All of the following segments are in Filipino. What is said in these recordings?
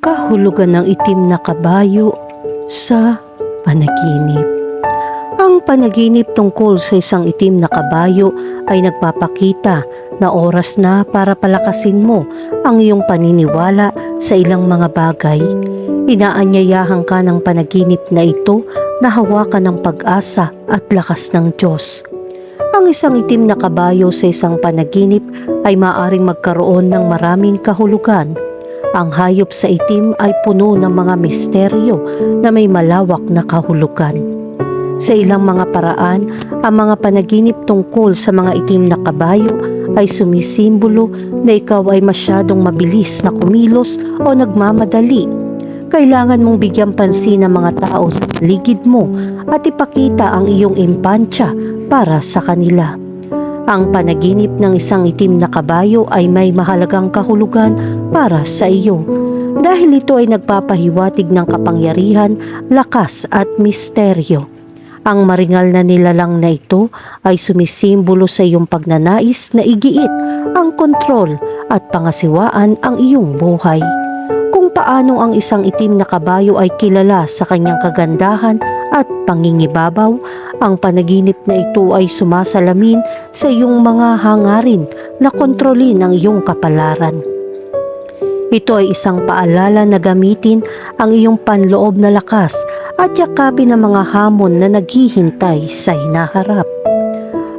kahulugan ng itim na kabayo sa panaginip. Ang panaginip tungkol sa isang itim na kabayo ay nagpapakita na oras na para palakasin mo ang iyong paniniwala sa ilang mga bagay. Inaanyayahan ka ng panaginip na ito na hawakan ng pag-asa at lakas ng Diyos. Ang isang itim na kabayo sa isang panaginip ay maaring magkaroon ng maraming kahulugan. Ang hayop sa itim ay puno ng mga misteryo na may malawak na kahulugan. Sa ilang mga paraan, ang mga panaginip tungkol sa mga itim na kabayo ay sumisimbolo na ikaw ay masyadong mabilis na kumilos o nagmamadali. Kailangan mong bigyan pansin ng mga tao sa paligid mo at ipakita ang iyong impansya para sa kanila. Ang panaginip ng isang itim na kabayo ay may mahalagang kahulugan para sa iyo dahil ito ay nagpapahiwatig ng kapangyarihan, lakas at misteryo. Ang maringal na nilalang na ito ay sumisimbolo sa iyong pagnanais na igiit ang kontrol at pangasiwaan ang iyong buhay. Kung paano ang isang itim na kabayo ay kilala sa kanyang kagandahan at pangingibabaw, ang panaginip na ito ay sumasalamin sa iyong mga hangarin na kontrolin ang iyong kapalaran. Ito ay isang paalala na gamitin ang iyong panloob na lakas at yakapin ang mga hamon na naghihintay sa hinaharap.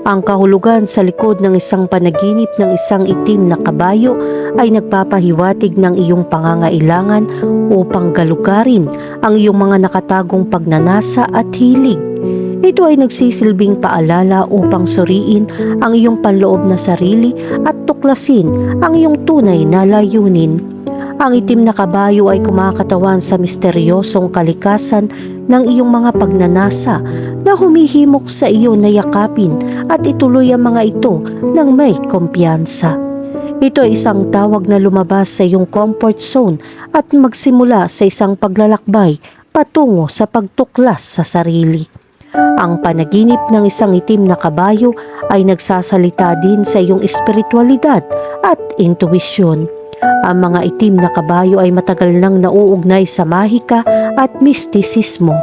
Ang kahulugan sa likod ng isang panaginip ng isang itim na kabayo ay nagpapahiwatig ng iyong pangangailangan upang galugarin ang iyong mga nakatagong pagnanasa at hilig. Ito ay nagsisilbing paalala upang suriin ang iyong panloob na sarili at tuklasin ang iyong tunay na layunin. Ang itim na kabayo ay kumakatawan sa misteryosong kalikasan ng iyong mga pagnanasa na humihimok sa iyo na yakapin at ituloy ang mga ito ng may kumpiyansa. Ito ay isang tawag na lumabas sa iyong comfort zone at magsimula sa isang paglalakbay patungo sa pagtuklas sa sarili. Ang panaginip ng isang itim na kabayo ay nagsasalita din sa iyong espiritualidad at intuwisyon. Ang mga itim na kabayo ay matagal nang nauugnay sa mahika at mistisismo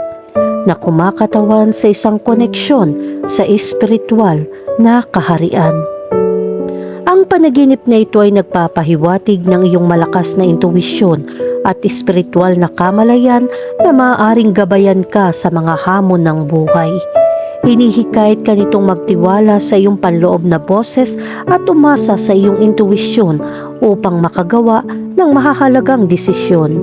na kumakatawan sa isang koneksyon sa espiritual na kaharian. Ang panaginip na ito ay nagpapahiwatig ng iyong malakas na intuwisyon at espiritual na kamalayan na maaaring gabayan ka sa mga hamon ng buhay. Inihikayat ka nitong magtiwala sa iyong panloob na boses at umasa sa iyong intuwisyon upang makagawa ng mahahalagang desisyon.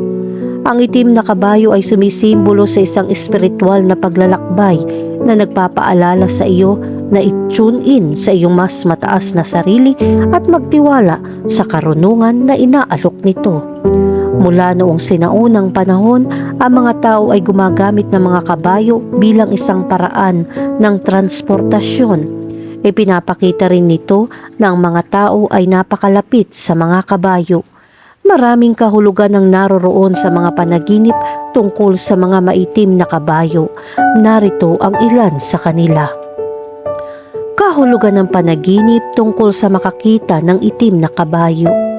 Ang itim na kabayo ay sumisimbolo sa isang espiritual na paglalakbay na nagpapaalala sa iyo na i-tune in sa iyong mas mataas na sarili at magtiwala sa karunungan na inaalok nito. Mula noong sinaunang panahon, ang mga tao ay gumagamit ng mga kabayo bilang isang paraan ng transportasyon. Ipinapakita rin nito na ang mga tao ay napakalapit sa mga kabayo. Maraming kahulugan ang naroroon sa mga panaginip tungkol sa mga maitim na kabayo. Narito ang ilan sa kanila. Kahulugan ng panaginip tungkol sa makakita ng itim na kabayo.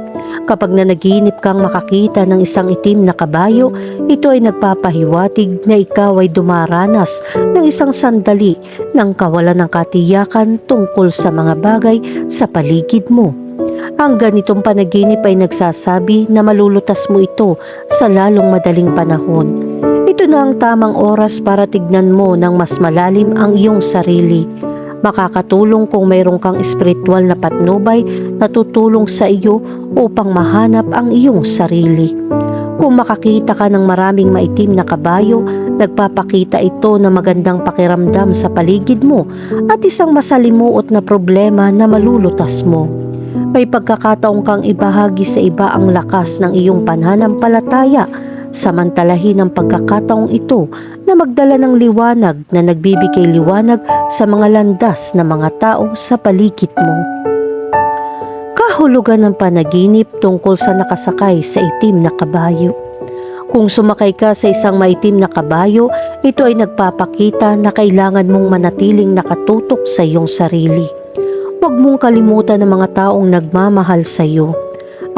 Kapag nanaginip kang makakita ng isang itim na kabayo, ito ay nagpapahiwatig na ikaw ay dumaranas ng isang sandali ng kawalan ng katiyakan tungkol sa mga bagay sa paligid mo. Ang ganitong panaginip ay nagsasabi na malulutas mo ito sa lalong madaling panahon. Ito na ang tamang oras para tignan mo ng mas malalim ang iyong sarili makakatulong kung mayroon kang espiritual na patnubay na tutulong sa iyo upang mahanap ang iyong sarili. Kung makakita ka ng maraming maitim na kabayo, nagpapakita ito na magandang pakiramdam sa paligid mo at isang masalimuot na problema na malulutas mo. May pagkakataong kang ibahagi sa iba ang lakas ng iyong pananampalataya samantalahin ang pagkakataong ito na magdala ng liwanag na nagbibigay liwanag sa mga landas ng mga tao sa paligid mo. Kahulugan ng panaginip tungkol sa nakasakay sa itim na kabayo. Kung sumakay ka sa isang maitim na kabayo, ito ay nagpapakita na kailangan mong manatiling nakatutok sa iyong sarili. Huwag mong kalimutan ng mga taong nagmamahal sa iyo.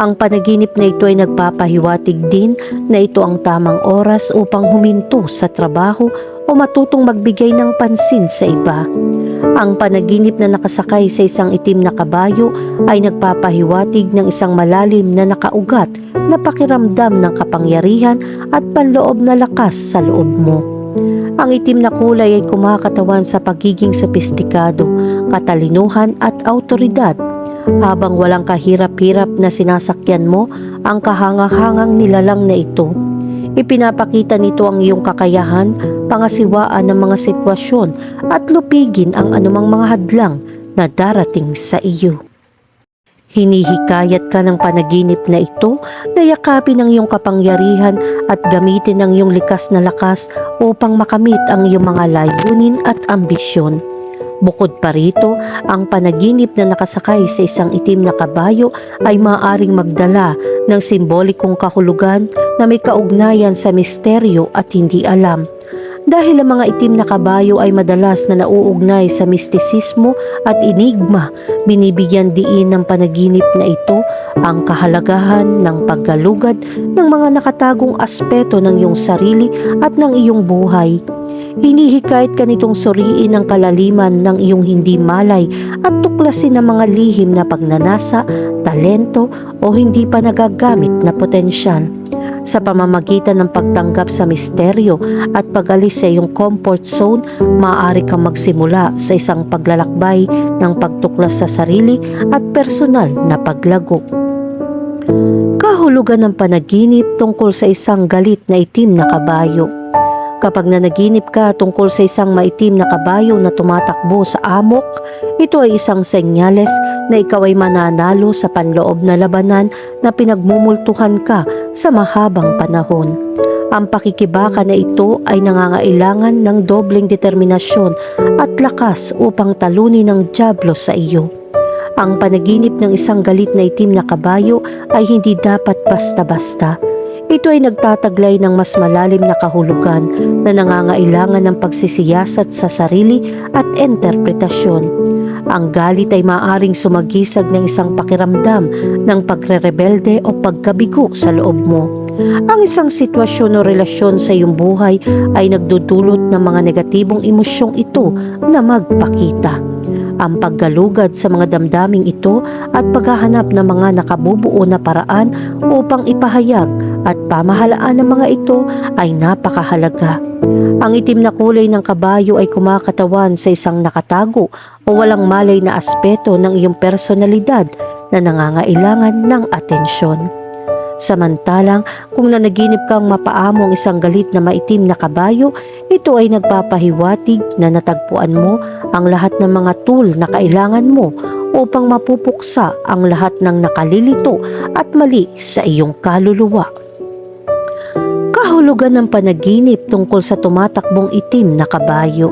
Ang panaginip na ito ay nagpapahiwatig din na ito ang tamang oras upang huminto sa trabaho o matutong magbigay ng pansin sa iba. Ang panaginip na nakasakay sa isang itim na kabayo ay nagpapahiwatig ng isang malalim na nakaugat na pakiramdam ng kapangyarihan at panloob na lakas sa loob mo. Ang itim na kulay ay kumakatawan sa pagiging sopistikado, katalinuhan at autoridad habang walang kahirap-hirap na sinasakyan mo ang kahangahangang nilalang na ito. Ipinapakita nito ang iyong kakayahan, pangasiwaan ng mga sitwasyon at lupigin ang anumang mga hadlang na darating sa iyo. Hinihikayat ka ng panaginip na ito na yakapin ang iyong kapangyarihan at gamitin ang iyong likas na lakas upang makamit ang iyong mga layunin at ambisyon. Bukod pa rito, ang panaginip na nakasakay sa isang itim na kabayo ay maaaring magdala ng simbolikong kahulugan na may kaugnayan sa misteryo at hindi alam. Dahil ang mga itim na kabayo ay madalas na nauugnay sa mistisismo at enigma, binibigyan diin ng panaginip na ito ang kahalagahan ng paggalugad ng mga nakatagong aspeto ng iyong sarili at ng iyong buhay. Hinihikayat ka nitong suriin ang kalaliman ng iyong hindi malay at tuklasin ang mga lihim na pagnanasa, talento o hindi pa nagagamit na potensyal. Sa pamamagitan ng pagtanggap sa misteryo at pag-alis sa iyong comfort zone, maaari kang magsimula sa isang paglalakbay ng pagtuklas sa sarili at personal na paglago. Kahulugan ng panaginip tungkol sa isang galit na itim na kabayo. Kapag nanaginip ka tungkol sa isang maitim na kabayo na tumatakbo sa amok, ito ay isang senyales na ikaw ay mananalo sa panloob na labanan na pinagmumultuhan ka sa mahabang panahon. Ang pakikibaka na ito ay nangangailangan ng dobleng determinasyon at lakas upang talunin ng Diablo sa iyo. Ang panaginip ng isang galit na itim na kabayo ay hindi dapat basta-basta. Ito ay nagtataglay ng mas malalim na kahulugan na nangangailangan ng pagsisiyasat sa sarili at interpretasyon. Ang galit ay maaring sumagisag ng isang pakiramdam ng pagrerebelde o pagkabigo sa loob mo. Ang isang sitwasyon o relasyon sa iyong buhay ay nagdudulot ng mga negatibong emosyong ito na magpakita. Ang paggalugad sa mga damdaming ito at paghahanap ng mga nakabubuo na paraan upang ipahayag pamahalaan ng mga ito ay napakahalaga. Ang itim na kulay ng kabayo ay kumakatawan sa isang nakatago o walang malay na aspeto ng iyong personalidad na nangangailangan ng atensyon. Samantalang kung nanaginip kang mapaamong isang galit na maitim na kabayo, ito ay nagpapahiwatig na natagpuan mo ang lahat ng mga tool na kailangan mo upang mapupuksa ang lahat ng nakalilito at mali sa iyong kaluluwa. Kahulugan ng panaginip tungkol sa tumatakbong itim na kabayo.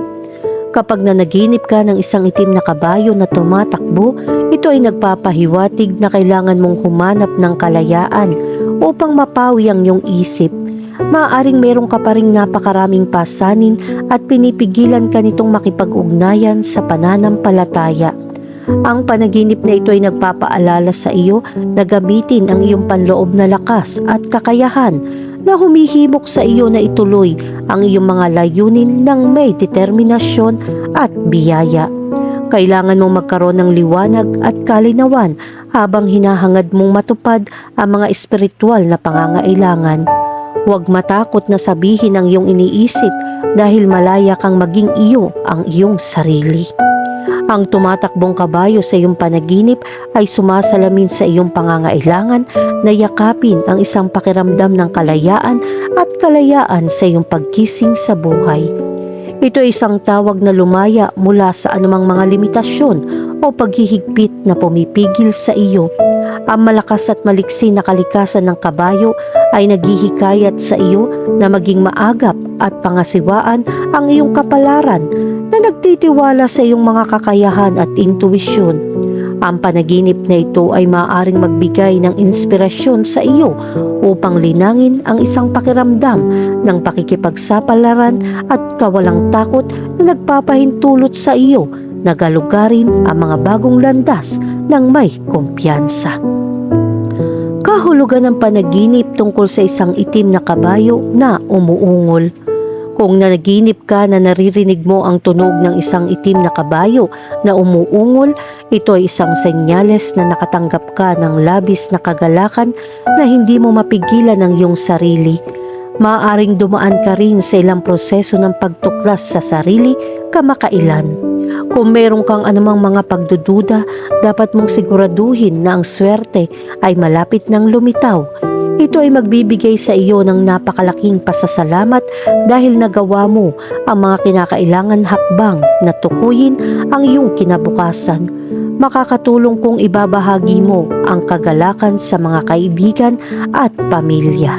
Kapag nanaginip ka ng isang itim na kabayo na tumatakbo, ito ay nagpapahiwatig na kailangan mong humanap ng kalayaan upang mapawi ang iyong isip. Maaring meron ka pa rin napakaraming pasanin at pinipigilan ka nitong makipag-ugnayan sa pananampalataya. Ang panaginip na ito ay nagpapaalala sa iyo na gamitin ang iyong panloob na lakas at kakayahan na humihimok sa iyo na ituloy ang iyong mga layunin ng may determinasyon at biyaya. Kailangan mong magkaroon ng liwanag at kalinawan habang hinahangad mong matupad ang mga espiritual na pangangailangan. Huwag matakot na sabihin ang iyong iniisip dahil malaya kang maging iyo ang iyong sarili. Ang tumatakbong kabayo sa iyong panaginip ay sumasalamin sa iyong pangangailangan na yakapin ang isang pakiramdam ng kalayaan at kalayaan sa iyong pagkising sa buhay. Ito ay isang tawag na lumaya mula sa anumang mga limitasyon o paghihigpit na pumipigil sa iyo. Ang malakas at maliksi na kalikasan ng kabayo ay naghihikayat sa iyo na maging maagap at pangasiwaan ang iyong kapalaran nagtitiwala sa iyong mga kakayahan at intuwisyon. Ang panaginip na ito ay maaaring magbigay ng inspirasyon sa iyo upang linangin ang isang pakiramdam ng pakikipagsapalaran at kawalang takot na nagpapahintulot sa iyo na galugarin ang mga bagong landas ng may kumpiyansa. Kahulugan ng panaginip tungkol sa isang itim na kabayo na umuungol. Kung nanaginip ka na naririnig mo ang tunog ng isang itim na kabayo na umuungol, ito ay isang senyales na nakatanggap ka ng labis na kagalakan na hindi mo mapigilan ang iyong sarili. Maaaring dumaan ka rin sa ilang proseso ng pagtuklas sa sarili kamakailan. Kung meron kang anumang mga pagdududa, dapat mong siguraduhin na ang swerte ay malapit ng lumitaw. Ito ay magbibigay sa iyo ng napakalaking pasasalamat dahil nagawa mo ang mga kinakailangan hakbang na tukuyin ang iyong kinabukasan. Makakatulong kung ibabahagi mo ang kagalakan sa mga kaibigan at pamilya.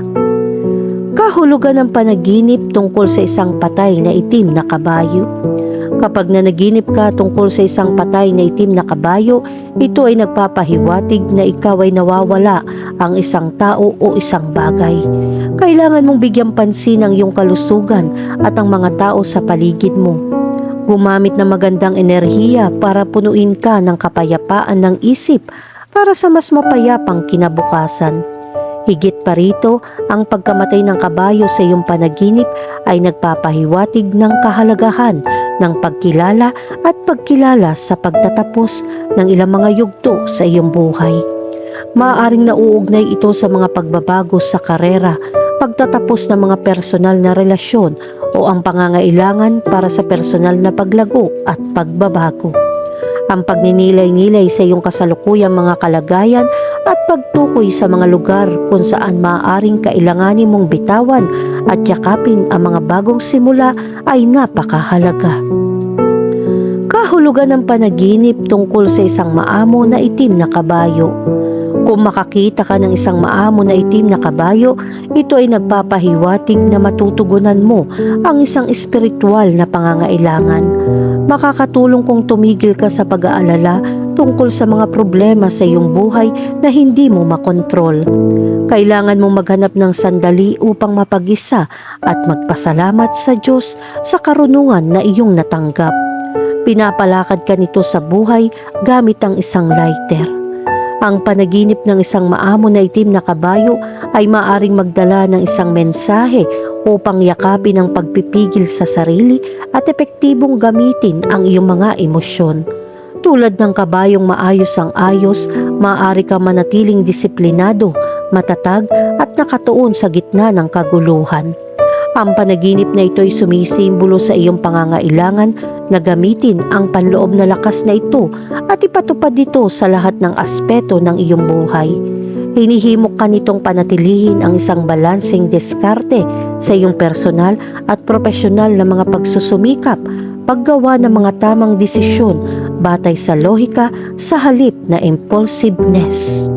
Kahulugan ng panaginip tungkol sa isang patay na itim na kabayo. Kapag nanaginip ka tungkol sa isang patay na itim na kabayo, ito ay nagpapahiwatig na ikaw ay nawawala ang isang tao o isang bagay. Kailangan mong bigyan pansin ang iyong kalusugan at ang mga tao sa paligid mo. Gumamit ng magandang enerhiya para punuin ka ng kapayapaan ng isip para sa mas mapayapang kinabukasan. Higit pa rito, ang pagkamatay ng kabayo sa iyong panaginip ay nagpapahiwatig ng kahalagahan ng pagkilala at pagkilala sa pagtatapos ng ilang mga yugto sa iyong buhay. Maaaring nauugnay ito sa mga pagbabago sa karera, pagtatapos ng mga personal na relasyon o ang pangangailangan para sa personal na paglago at pagbabago. Ang pagninilay-nilay sa iyong kasalukuyang mga kalagayan at pagtukoy sa mga lugar kung saan maaaring kailanganin mong bitawan at yakapin ang mga bagong simula ay napakahalaga. Kahulugan ng panaginip tungkol sa isang maamo na itim na kabayo. Kung makakita ka ng isang maamo na itim na kabayo, ito ay nagpapahiwatig na matutugunan mo ang isang espiritual na pangangailangan. Makakatulong kung tumigil ka sa pag-aalala tungkol sa mga problema sa iyong buhay na hindi mo makontrol. Kailangan mong maghanap ng sandali upang mapag-isa at magpasalamat sa Diyos sa karunungan na iyong natanggap. Pinapalakad ka nito sa buhay gamit ang isang lighter. Ang panaginip ng isang maamo na itim na kabayo ay maaring magdala ng isang mensahe upang yakapin ang pagpipigil sa sarili at epektibong gamitin ang iyong mga emosyon. Tulad ng kabayong maayos ang ayos, maaari ka manatiling disiplinado, matatag at nakatuon sa gitna ng kaguluhan. Ang panaginip na ito ay sumisimbolo sa iyong pangangailangan na gamitin ang panloob na lakas na ito at ipatupad dito sa lahat ng aspeto ng iyong buhay. Hinihimok ka nitong panatilihin ang isang balanseng diskarte sa iyong personal at profesional na mga pagsusumikap, paggawa ng mga tamang desisyon batay sa lohika sa halip na impulsiveness.